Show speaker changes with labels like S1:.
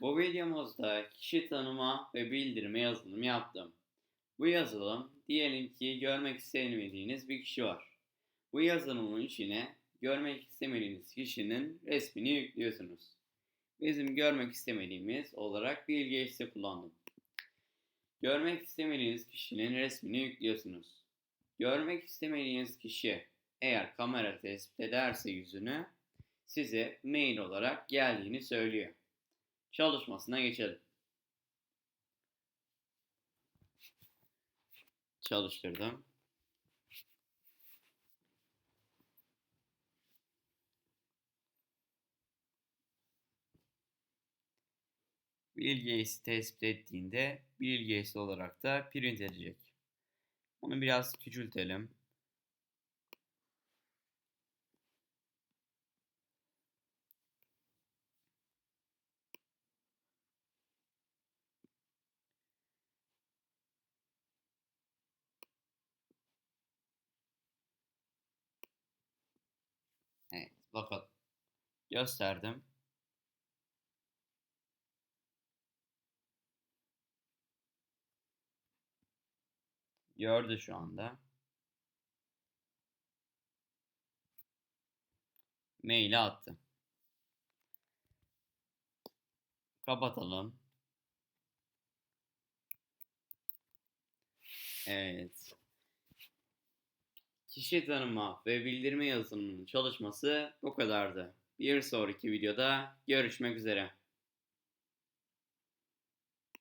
S1: Bu videomuzda kişi tanıma ve bildirme yazılımı yaptım. Bu yazılım diyelim ki görmek istemediğiniz bir kişi var. Bu yazılımın içine görmek istemediğiniz kişinin resmini yüklüyorsunuz. Bizim görmek istemediğimiz olarak Bill Gates'i kullandım. Görmek istemediğiniz kişinin resmini yüklüyorsunuz. Görmek istemediğiniz kişi eğer kamera tespit ederse yüzünü size mail olarak geldiğini söylüyor. Çalışmasına geçelim. Çalıştırdım. Bill Gates'i tespit ettiğinde Gates olarak da print edecek. Onu biraz küçültelim. Evet, bakalım. Gösterdim. Gördü şu anda. Maili attı. Kapatalım. Evet. Kişi tanıma ve bildirme yazılımının çalışması bu kadardı. Bir sonraki videoda görüşmek üzere.